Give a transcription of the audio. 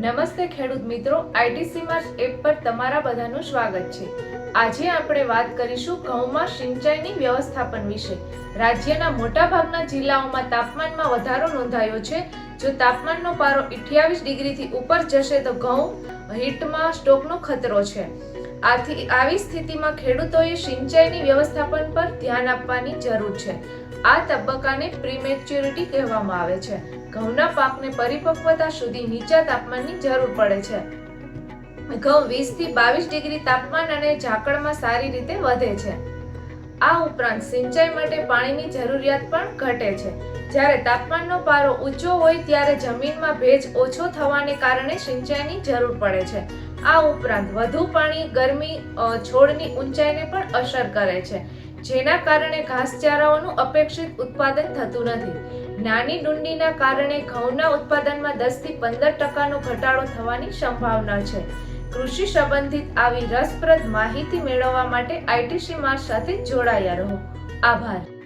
નમસ્તે ખેડૂત મિત્રો, આઈટીસી માર્ચ એપ પર તમારા બધાનું સ્વાગત છે. આજે આપણે વાત કરીશું ઘઉંમાં સિંચાઈની વ્યવસ્થાપન વિશે. રાજ્યના મોટાભાગના જિલ્લાઓમાં તાપમાનમાં વધારો નોંધાયો છે. જો તાપમાનનો પારો 28 ડિગ્રીથી ઉપર જશે તો ઘઉં હીટમાં સ્ટોકનો ખતરો છે. આથી આવી સ્થિતિમાં ખેડૂતોએ સિંચાઈની વ્યવસ્થાપન પર ધ્યાન આપવાની જરૂર છે. આ તબક્કાને પ્રીમેચ્યોરિટી કહેવામાં આવે છે. ઘઉંના પાકને પરિપક્વતા સુધી નીચા તાપમાનની જરૂર પડે છે. ઘઉં 20 થી બાવીસ ડિગ્રી તાપમાન અને ઝાકળમાં સારી રીતે વધે છે. આ ઉપરાંત સિંચાઈ માટે પાણીની જરૂરિયાત પણ ઘટે છે. જ્યારે તાપમાનનો પારો ઊંચો હોય ત્યારે જમીનમાં ભેજ ઓછો થવાને કારણે સિંચાઈની જરૂર પડે છે. આ ઉપરાંત વધુ પાણી ગરમી છોડની ઊંચાઈને પણ અસર કરે છે. જેના કારણે ઘાસચારાઓનું અપેક્ષિત ઉત્પાદન થતું નથી. નાની ડુંડીના કારણે ઘઉંના ઉત્પાદનમાં દસથી પંદર ટકાનો ઘટાડો થવાની સંભાવના છે. કૃષિ સંબંધિત આવી રસપ્રદ માહિતી મેળવવા માટે આઈટીસી માર્ચ સાથે જોડાયા રહો. આભાર.